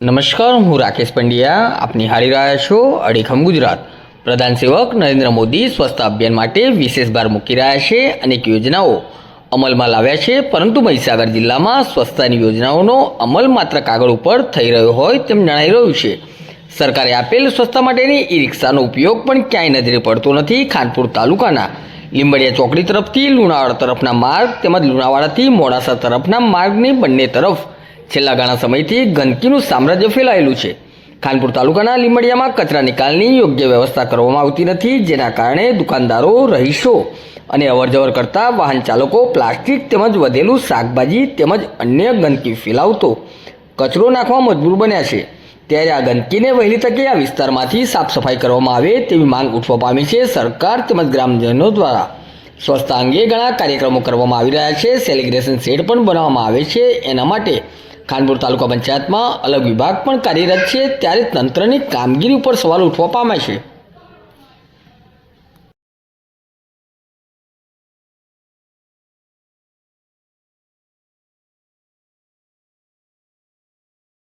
નમસ્કાર, હું રાકેશ પંડ્યા. આપ નિહાળી રહ્યા છો અડીખમ ગુજરાત. પ્રધાન સેવક નરેન્દ્ર મોદી સ્વચ્છતા અભિયાન માટે વિશેષ ભાર મૂકી રહ્યા છે અનેક યોજનાઓ અમલમાં લાવ્યા છે. પરંતુ મહીસાગર જિલ્લામાં સ્વચ્છતાની યોજનાઓનો અમલ માત્ર કાગળ ઉપર થઈ રહ્યો હોય તેમ જણાઈ રહ્યું છે. સરકારે આપેલ સ્વચ્છતા માટેની ઈ રિક્ષાનો ઉપયોગ પણ ક્યાંય નજરે પડતો નથી. ખાનપુર તાલુકાના લીંબડિયા ચોકડી તરફથી લુણાવાડા તરફના માર્ગ તેમજ લુણાવાડાથી મોડાસા તરફના માર્ગની બંને તરફ છેલ્લા ઘણા સમયથી ગંદકીનું સામ્રાજ્ય ફેલાયેલું છે. ખાનપુર તાલુકાના લીમડિયામાં કચરા નિકાલની યોગ્ય વ્યવસ્થા કરવામાં આવતી નથી, જેના કારણે દુકાનદારો રહીશો અને અવરજવર કરતા વાહન ચાલકો પ્લાસ્ટિક તેમજ વધેલું શાકભાજી તેમજ અન્ય ગંદકી ફેલાવતો કચરો નાખવા મજબૂર બન્યા છે. ત્યારે આ ગંદકીને વહેલી તકે આ વિસ્તારમાંથી સાફ સફાઈ કરવામાં આવે તેવી માંગ ઉઠવા પામી છે સરકાર તેમજ ગ્રામજનો દ્વારા. સ્વચ્છતા અંગે ઘણા કાર્યક્રમો કરવામાં આવી રહ્યા છે. સેલિબ્રેશન શેડ પણ બનાવવામાં આવે છે. એના માટે ખાનપુર તાલુકા પંચાયતમાં અલગ વિભાગ પણ કાર્યરત છે. ત્યારે તંત્રની કામગીરી ઉપર સવાલ ઉઠવા પામે છે.